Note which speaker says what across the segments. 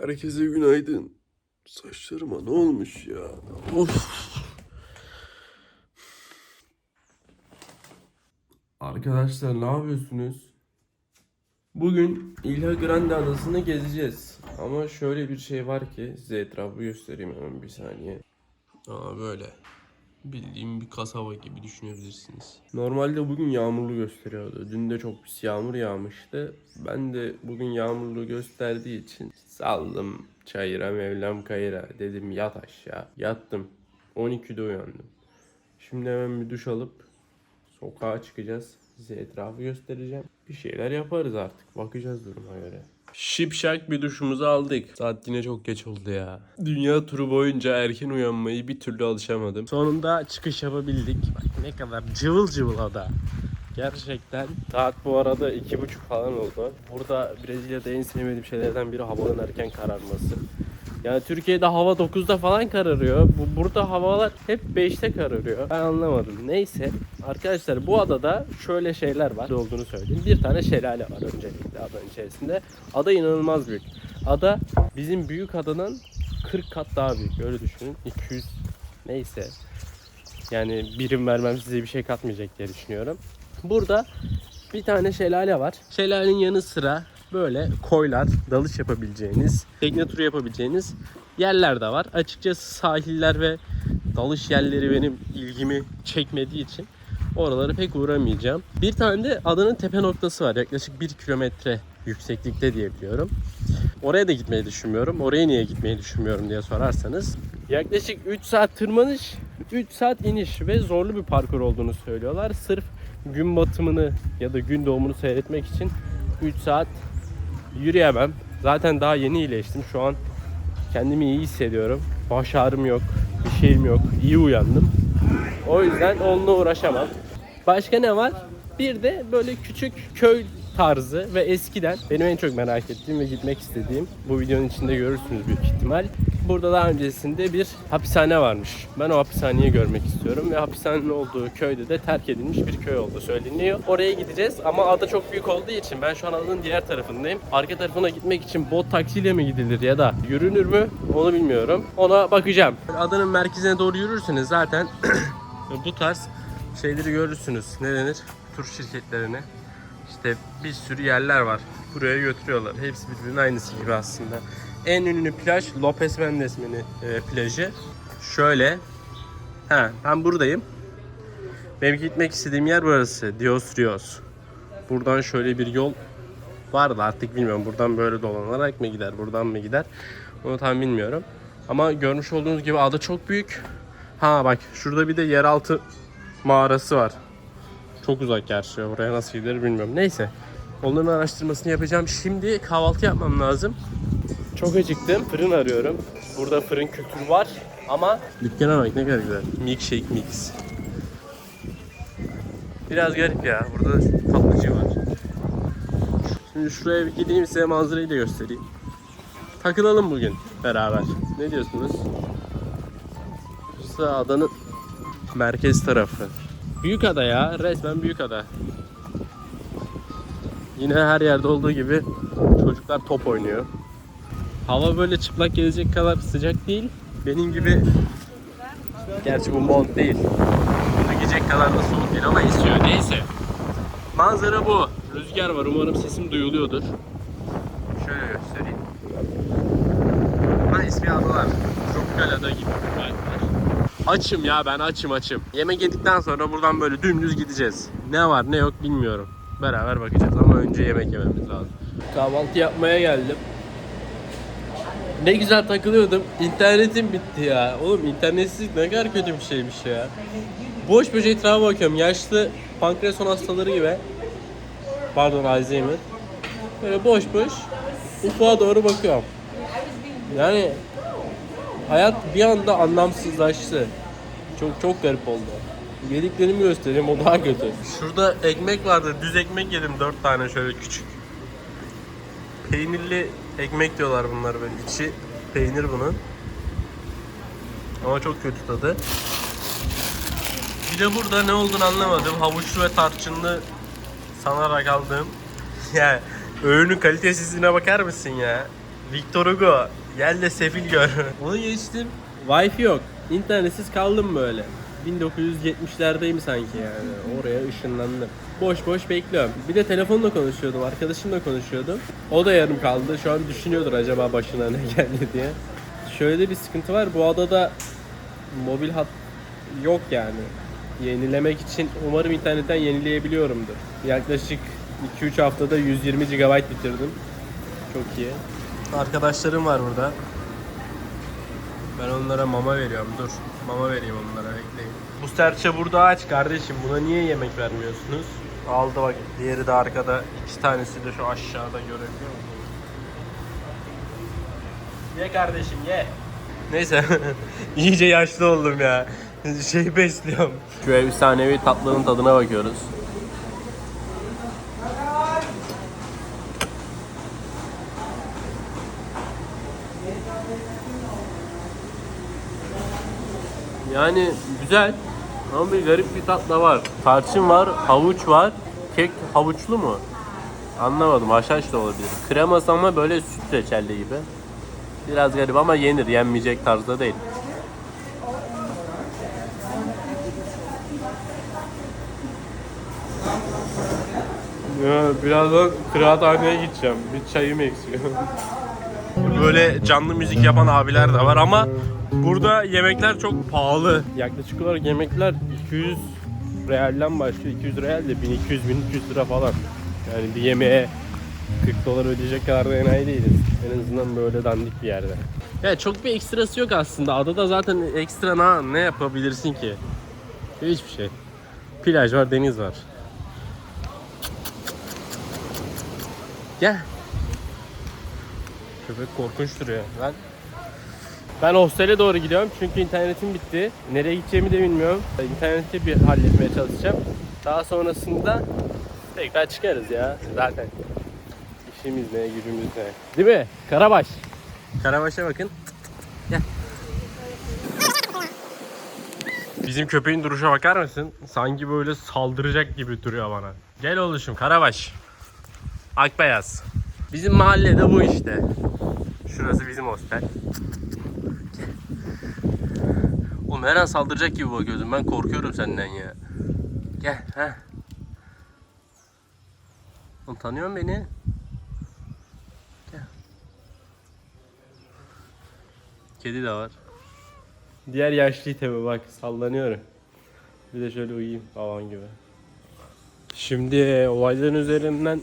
Speaker 1: Herkese günaydın. Saçlarıma ne olmuş ya? Of. Arkadaşlar ne yapıyorsunuz? Bugün İlha Grande adasını gezeceğiz. Ama şöyle bir şey var ki size etrafı göstereyim hemen bir saniye. Aa böyle. Bildiğim bir kasaba gibi düşünebilirsiniz. Normalde bugün yağmurlu gösteriyordu. Dün de çok pis yağmur yağmıştı. Ben de bugün yağmurlu gösterdiği için saldım çayıra mevlam kayıra. Dedim yat aşağı. Yattım. 12'de uyandım. Şimdi hemen bir duş alıp sokağa çıkacağız. Size etrafı göstereceğim. Bir şeyler yaparız artık. Bakacağız duruma göre. Şipşak bir duşumuzu aldık. Saat yine çok geç oldu ya. Dünya turu boyunca erken uyanmayı bir türlü alışamadım. Sonunda çıkış yapabildik. Bak ne kadar cıvıl cıvıl ada. Gerçekten. Saat bu arada iki buçuk falan oldu. Burada Brezilya'da en sevmediğim şeylerden biri havanın erken kararması. Yani Türkiye'de hava 9'da falan kararıyor. Bu burada havalar hep 5'te kararıyor. Ben anlamadım. Neyse. Arkadaşlar bu adada şöyle şeyler var. Olduğunu söyleyeyim. Bir tane şelale var öncelikle adanın içerisinde. Ada inanılmaz büyük. Ada bizim büyük adanın 40 kat daha büyük. Öyle düşünün. 200 neyse. Yani birim vermem size bir şey katmayacak diye düşünüyorum. Burada bir tane şelale var. Şelalenin yanı sıra böyle koylar, dalış yapabileceğiniz, tekne turu yapabileceğiniz yerler de var. Açıkçası sahiller ve dalış yerleri benim ilgimi çekmediği için oralara pek uğramayacağım. Bir tane de adanın tepe noktası var. Yaklaşık 1 kilometre yükseklikte diye biliyorum. Oraya da gitmeyi düşünmüyorum. Oraya niye gitmeyi düşünmüyorum diye sorarsanız. Yaklaşık 3 saat tırmanış, 3 saat iniş ve zorlu bir parkur olduğunu söylüyorlar. Sırf gün batımını ya da gün doğumunu seyretmek için 3 saat yürüyemem. Zaten daha yeni iyileştim. Şu an kendimi iyi hissediyorum. Baş ağrım yok, bir şeyim yok. İyi uyandım. O yüzden onunla uğraşamam. Başka ne var? Bir de böyle küçük köy tarzı ve eskiden benim en çok merak ettiğim ve gitmek istediğim bu videonun içinde görürsünüz büyük ihtimal. Burada daha öncesinde bir hapishane varmış. Ben o hapishaneyi görmek istiyorum ve hapishanenin olduğu köyde de terk edilmiş bir köy olduğu söyleniyor. Oraya gideceğiz ama ada çok büyük olduğu için ben şu an adanın diğer tarafındayım. Arka tarafına gitmek için bot taksiyle mi gidilir ya da yürünür mü onu bilmiyorum. Ona bakacağım. Adanın merkezine doğru yürürseniz zaten bu tarz şeyleri görürsünüz. Ne denir? Tur şirketlerini. İşte bir sürü yerler var. Buraya götürüyorlar. Hepsi birbirinin aynısı gibi aslında. En ünlü plaj Lopez Mendes mini e, plajı. Şöyle. Ha, ben buradayım. Benim gitmek istediğim yer burası. Dios Rios. Buradan şöyle bir yol vardı artık bilmiyorum. Buradan böyle dolanarak mı gider, buradan mı gider? Onu tam bilmiyorum. Ama görmüş olduğunuz gibi ada çok büyük. Ha bak şurada bir de yeraltı mağarası var. Çok uzak gerçi. Oraya nasıl gider bilmiyorum. Neyse. Onların araştırmasını yapacağım. Şimdi kahvaltı yapmam lazım. Çok acıktım. Fırın arıyorum. Burada fırın kültürü var. Ama dükkana bak ne kadar güzel. Milkshake mix. Biraz garip ya. Burada tatlıcı var. Şimdi şuraya bir gideyim size manzarayı da göstereyim. Takılalım bugün beraber. Ne diyorsunuz? Burası adanın merkez tarafı. Büyük ada ya. Resmen büyük ada. Yine her yerde olduğu gibi çocuklar top oynuyor. Hava böyle çıplak gelecek kadar sıcak değil. Benim gibi Gerçi bu mont değil. Bunu giyecek kadar da soğuk değil ama esiyor. Neyse. Manzara bu. Rüzgar var. Umarım sesim duyuluyordur. Şöyle göstereyim. Ha ismi adalar. Tropikal ada gibi. Açım ya ben açım açım. Yemek yedikten sonra buradan böyle dümdüz gideceğiz. Ne var ne yok bilmiyorum. Beraber bakacağız ama önce yemek yememiz lazım. Kahvaltı yapmaya geldim. Ne güzel takılıyordum. İnternetim bitti ya. Oğlum internetsizlik ne kadar kötü bir şeymiş ya. Boş boş etrafa bakıyorum. Yaşlı pankreason hastaları gibi. Pardon Alzheimer. Böyle boş boş ufağa doğru bakıyorum. Yani hayat bir anda anlamsızlaştı. Çok çok garip oldu. Yediklerimi göstereyim o daha kötü. Şurada ekmek vardı. Düz ekmek yedim dört tane şöyle küçük. Peynirli ekmek diyorlar bunlar böyle. İçi peynir bunun. Ama çok kötü tadı. Bir de burada ne olduğunu anlamadım. Havuçlu ve tarçınlı sanarak aldığım. ya öğünün kalitesizliğine bakar mısın ya? Victor Hugo. Gel de sefil gör. Onu geçtim. Wi-Fi yok. İnternetsiz kaldım böyle. 1970'lerdeyim sanki yani. Oraya ışınlandım. Boş boş bekliyorum. Bir de telefonla konuşuyordum. Arkadaşımla konuşuyordum. O da yarım kaldı. Şu an düşünüyordur acaba başına ne geldi diye. Şöyle bir sıkıntı var. Bu adada mobil hat yok yani. Yenilemek için umarım internetten yenileyebiliyorumdur. Yaklaşık 2-3 haftada 120 GB bitirdim. Çok iyi. Arkadaşlarım var burada. Ben onlara mama veriyorum. Dur. Mama vereyim onlara bekleyin. Bu serçe burada aç kardeşim. Buna niye yemek vermiyorsunuz? Aldı bak. Diğeri de arkada. İki tanesi de şu aşağıda görebiliyor musunuz? Ye kardeşim ye. Neyse. İyice yaşlı oldum ya. Şey besliyorum. Şu efsanevi tatlının tadına bakıyoruz. Yani güzel ama bir garip bir tat da var. Tarçın var, havuç var. Kek havuçlu mu? Anlamadım. Haşhaş da olabilir. Kreması ama böyle süt reçelli gibi. Biraz garip ama yenir. Yenmeyecek tarzda değil. Ya, birazdan kıraathaneye gideceğim. Bir çayım eksiyor. Böyle canlı müzik yapan abiler de var ama burada yemekler çok pahalı. Yaklaşık olarak yemekler 200 realden başlıyor. 200 real de 1200-1300 lira falan. Yani bir yemeğe 40 dolar ödeyecek kadar da enayi değiliz. En azından böyle dandik bir yerde. Ya çok bir ekstrası yok aslında. Adada zaten ekstra ne, ne yapabilirsin ki? Hiçbir şey. Plaj var, deniz var. Gel. Köpek korkunç duruyor. Ben ben hostele doğru gidiyorum çünkü internetim bitti. Nereye gideceğimi de bilmiyorum. İnterneti bir halletmeye çalışacağım. Daha sonrasında tekrar çıkarız ya. Zaten işimiz ne, gücümüz ne. Değil mi? Karabaş. Karabaş'a bakın. Gel. Bizim köpeğin duruşa bakar mısın? Sanki böyle saldıracak gibi duruyor bana. Gel oluşum Karabaş. Akbeyaz. Bizim mahallede bu işte. Şurası bizim hostel. Oğlum her an saldıracak gibi bakıyordum. Ben korkuyorum senden ya. Gel ha. Oğlum tanıyor musun beni? Kedi de var. Diğer yaşlı itemi bak sallanıyorum. Bir de şöyle uyuyayım falan gibi. Şimdi olayların üzerinden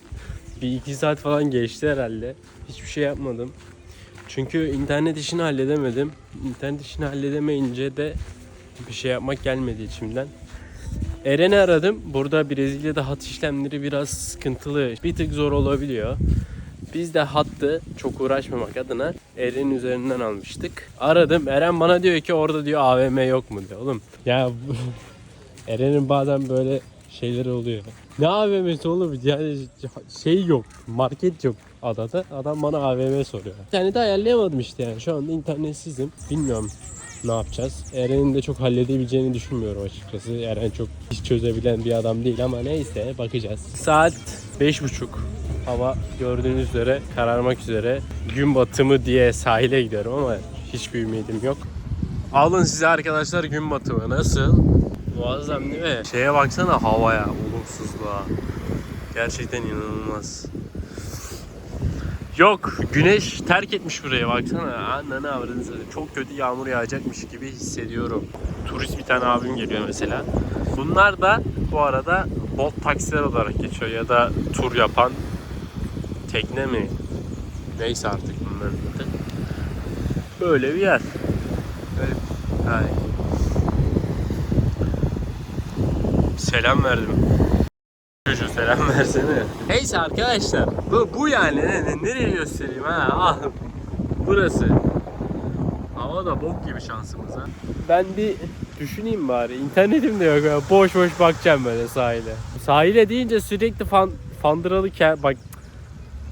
Speaker 1: bir iki saat falan geçti herhalde. Hiçbir şey yapmadım. Çünkü internet işini halledemedim. İnternet işini halledemeyince de bir şey yapmak gelmedi içimden. Eren'i aradım. Burada Brezilya'da hat işlemleri biraz sıkıntılı. Bir tık zor olabiliyor. Biz de hattı çok uğraşmamak adına Eren'in üzerinden almıştık. Aradım. Eren bana diyor ki orada diyor AVM yok mu diyor. Oğlum ya Eren'in bazen böyle şeyleri oluyor. Ne AVM'si oğlum? Yani şey yok. Market yok adada. Adam bana AVM soruyor. İnterneti ayarlayamadım işte yani. Şu anda internetsizim. Bilmiyorum ne yapacağız. Eren'in de çok halledebileceğini düşünmüyorum açıkçası. Eren çok iş çözebilen bir adam değil ama neyse bakacağız. Saat 5.30. Hava gördüğünüz üzere kararmak üzere. Gün batımı diye sahile gidiyorum ama hiçbir ümidim yok. Alın size arkadaşlar gün batımı. Nasıl? Muazzam değil mi? Şeye baksana havaya, olumsuzluğa. Gerçekten inanılmaz. Yok, güneş terk etmiş buraya baksana. Ananı avradını satayım. Çok kötü yağmur yağacakmış gibi hissediyorum. Turist bir tane abim geliyor mesela. Bunlar da bu arada bolt taksiler olarak geçiyor ya da tur yapan tekne mi? Neyse artık bunların adı. Böyle bir yer. Böyle, yani Selam verdim. Selam versene. Neyse arkadaşlar. Bu, bu yani. Ne, ne- nereye göstereyim ha? Ah. Burası. Hava da bok gibi şansımıza. Ben bir düşüneyim bari. İnternetim de yok. ya. Boş boş bakacağım böyle sahile. Sahile deyince sürekli fan, fandıralı ke- bak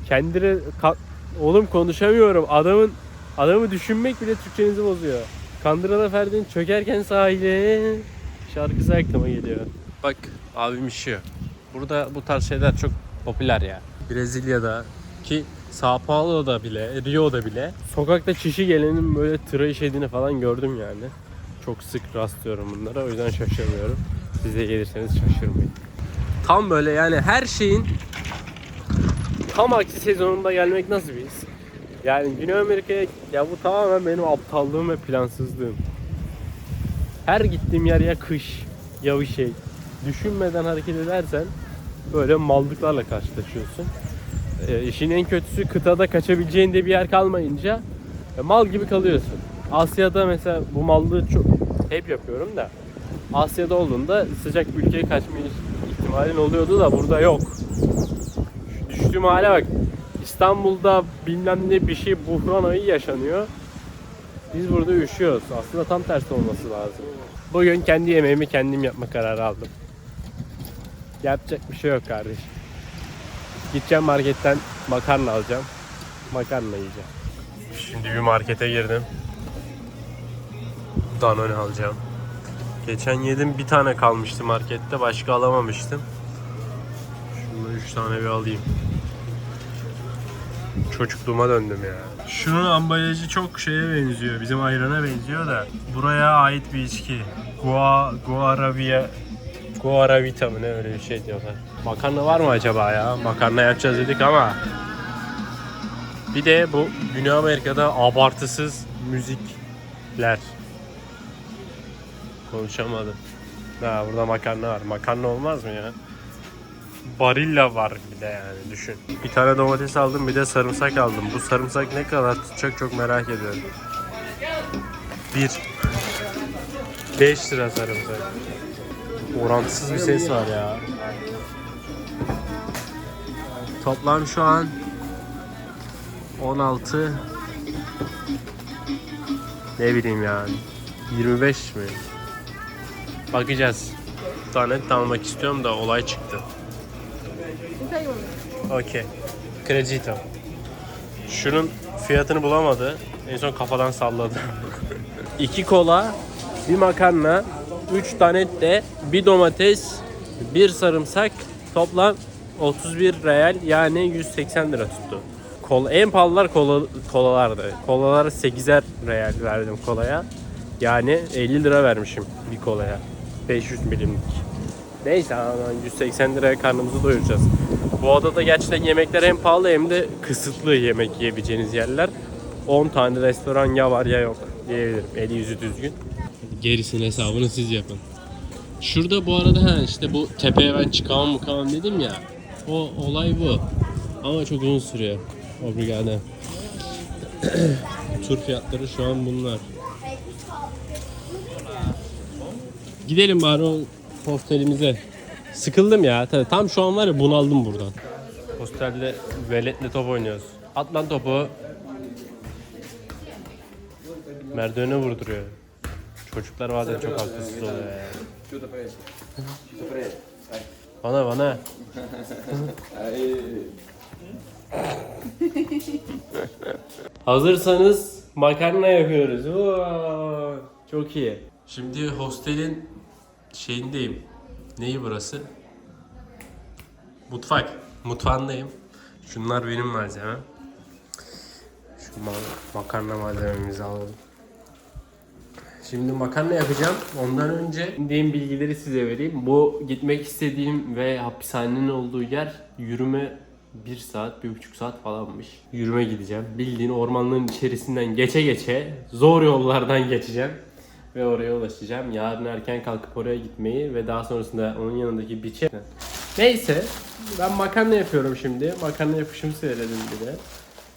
Speaker 1: kendine ka- oğlum konuşamıyorum. Adamın adamı düşünmek bile Türkçenizi bozuyor. Kandıralı Ferdi'nin çökerken sahile şarkısı aklıma geliyor. Bak abim işiyor. Burada bu tarz şeyler çok popüler ya. Brezilya'da ki
Speaker 2: Sao Paulo'da bile, Rio'da bile sokakta çişi gelenin böyle tıra işediğini falan gördüm yani. Çok sık rastlıyorum bunlara o yüzden şaşırmıyorum. Siz de gelirseniz şaşırmayın. Tam böyle yani her şeyin tam aksi sezonunda gelmek nasıl bir his? Yani Güney Amerika'ya ya bu tamamen benim aptallığım ve plansızlığım. Her gittiğim yer ya kış ya bir şey. Düşünmeden hareket edersen böyle mallıklarla karşılaşıyorsun. E, işin en kötüsü kıtada kaçabileceğin de bir yer kalmayınca e, mal gibi kalıyorsun. Asya'da mesela bu mallığı çok hep yapıyorum da Asya'da olduğunda sıcak bir ülkeye kaçma ihtimalin oluyordu da burada yok. Şu düştüğüm hale bak. İstanbul'da bilmem ne bir şey buhran ayı yaşanıyor. Biz burada üşüyoruz. Aslında tam tersi olması lazım. Bugün kendi yemeğimi kendim yapma kararı aldım. Yapacak bir şey yok kardeşim. Gideceğim marketten makarna alacağım. Makarna yiyeceğim. Şimdi bir markete girdim. Danone alacağım. Geçen yedim bir tane kalmıştı markette. Başka alamamıştım. Şunu 3 tane bir alayım. Çocukluğuma döndüm ya. Şunun ambalajı çok şeye benziyor. Bizim ayrana benziyor da. Buraya ait bir içki. Gua, Guaravia Guaravita mı ne öyle bir şey diyorlar. Makarna var mı acaba ya? Makarna yapacağız dedik ama. Bir de bu Güney Amerika'da abartısız müzikler. Konuşamadım. Ha burada makarna var. Makarna olmaz mı ya? Barilla var bir de yani düşün. Bir tane domates aldım bir de sarımsak aldım. Bu sarımsak ne kadar tutacak çok merak ediyorum. Bir. 5 lira sarımsak. Orantısız bir ses var ya. Toplam şu an 16 ne bileyim yani 25 mi? Bakacağız. Bir tane almak istiyorum da olay çıktı. Okey. Credito. Şunun fiyatını bulamadı. En son kafadan salladı. İki kola, bir makarna, üç tane de bir domates, bir sarımsak toplam 31 real yani 180 lira tuttu. Kol, en pahalılar kola, kolalardı. Kolalara 8'er real verdim kolaya. Yani 50 lira vermişim bir kolaya. 500 milimlik. Neyse aman 180 liraya karnımızı doyuracağız. Bu adada gerçekten yemekler hem pahalı hem de kısıtlı yemek yiyebileceğiniz yerler. 10 tane restoran ya var ya yok diyebilirim. Eli yüzü düzgün. Gerisinin hesabını siz yapın. Şurada bu arada ha işte bu tepeye ben çıkamam mıkamam dedim ya. O olay bu. Ama çok uzun sürüyor. Obrigado. Tur fiyatları şu an bunlar. Gidelim bari o hostelimize. Sıkıldım ya. Tabii Tam şu an var ya bunaldım buradan. Hostelde veletle top oynuyoruz. At lan topu. Merdivene vurduruyor. Çocuklar bazen çok haksız oluyor ya. Bana bana. Hazırsanız makarna yapıyoruz. Oo, çok iyi. Şimdi hostelin şeyindeyim. Neyi burası? Mutfak. Mutfağındayım. Şunlar benim malzemem. Şu ma- makarna malzememizi alalım. Şimdi makarna yapacağım. Ondan önce indiğim bilgileri size vereyim. Bu gitmek istediğim ve hapishanenin olduğu yer yürüme 1 saat, 1,5 saat falanmış. Yürüme gideceğim. Bildiğin ormanlığın içerisinden geçe geçe zor yollardan geçeceğim. Ve oraya ulaşacağım. Yarın erken kalkıp oraya gitmeyi ve daha sonrasında onun yanındaki biçe... Neyse ben makarna yapıyorum şimdi. Makarna yapışımı seyredelim bir de.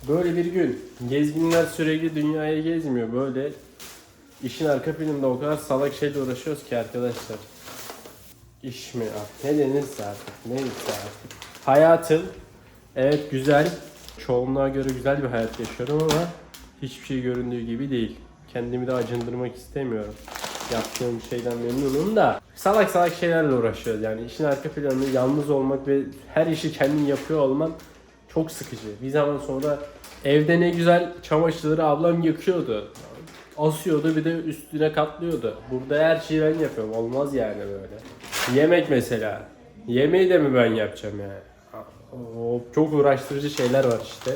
Speaker 2: Böyle bir gün. Gezginler sürekli dünyayı gezmiyor. Böyle işin arka planında o kadar salak şeyle uğraşıyoruz ki arkadaşlar. İş mi artık? Ne denirse artık. Neyse artık. Hayatım evet güzel. Çoğunluğa göre güzel bir hayat yaşıyorum ama hiçbir şey göründüğü gibi değil. Kendimi de acındırmak istemiyorum. Yaptığım şeyden memnunum da salak salak şeylerle uğraşıyoruz yani işin arka planında yalnız olmak ve her işi kendin yapıyor olman çok sıkıcı. Bir zaman sonra evde ne güzel çamaşırları ablam yıkıyordu. Asıyordu bir de üstüne katlıyordu. Burada her şeyi ben yapıyorum. Olmaz yani böyle. Yemek mesela. Yemeği de mi ben yapacağım yani? Çok uğraştırıcı şeyler var işte.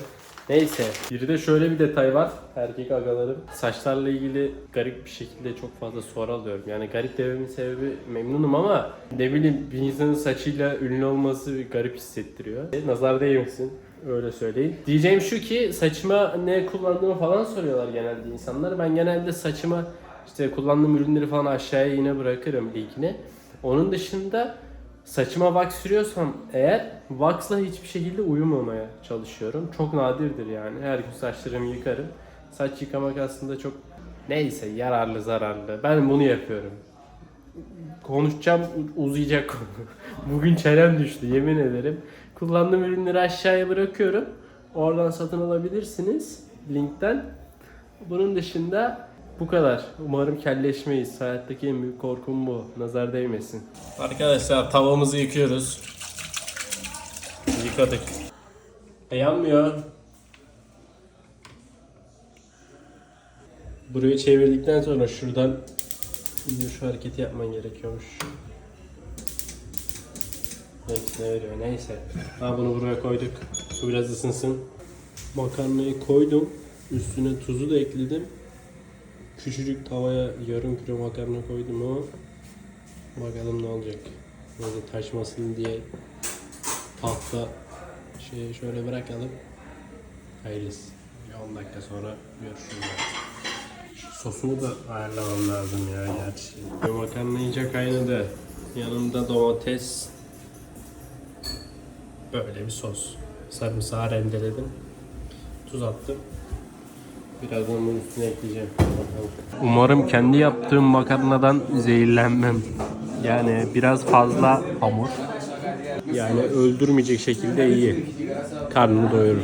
Speaker 2: Neyse. Bir de şöyle bir detay var. Erkek agalarım. Saçlarla ilgili garip bir şekilde çok fazla soru alıyorum. Yani garip dememin sebebi memnunum ama ne bileyim bir insanın saçıyla ünlü olması garip hissettiriyor. E, Nazar değmesin. Öyle söyleyeyim. Diyeceğim şu ki saçıma ne kullandığımı falan soruyorlar genelde insanlar. Ben genelde saçıma işte kullandığım ürünleri falan aşağıya yine bırakırım linkini. Onun dışında saçıma wax sürüyorsam eğer waxla hiçbir şekilde uyumamaya çalışıyorum. Çok nadirdir yani. Her gün saçlarımı yıkarım. Saç yıkamak aslında çok neyse yararlı zararlı. Ben bunu yapıyorum. Konuşacağım uzayacak konu. Bugün çenem düştü yemin ederim. Kullandığım ürünleri aşağıya bırakıyorum. Oradan satın alabilirsiniz linkten. Bunun dışında bu kadar. Umarım kelleşmeyiz. Hayattaki en büyük korkum bu. Nazar değmesin. Arkadaşlar tavamızı yıkıyoruz. Yıkadık. E, yanmıyor. Burayı çevirdikten sonra şuradan şu hareketi yapman gerekiyormuş. Hepsine veriyor. Neyse. Ha bunu buraya koyduk. Bu biraz ısınsın. Makarnayı koydum. Üstüne tuzu da ekledim. Küçücük tavaya yarım kilo makarna koydum ama bakalım ne olacak. Böyle taşmasın diye tahta şeyi şöyle bırakalım. Hayırlısı. Bir 10 dakika sonra görüşürüz. Şu Sosunu da ayarlamam lazım ya gerçi. Makarna iyice kaynadı. Yanında domates. Böyle bir sos. Sarımsağı rendeledim. Tuz attım. Birazdan bunun üstüne ekleyeceğim. Umarım kendi yaptığım makarnadan zehirlenmem. Yani biraz fazla hamur. Yani öldürmeyecek şekilde iyi. Karnımı doyurur.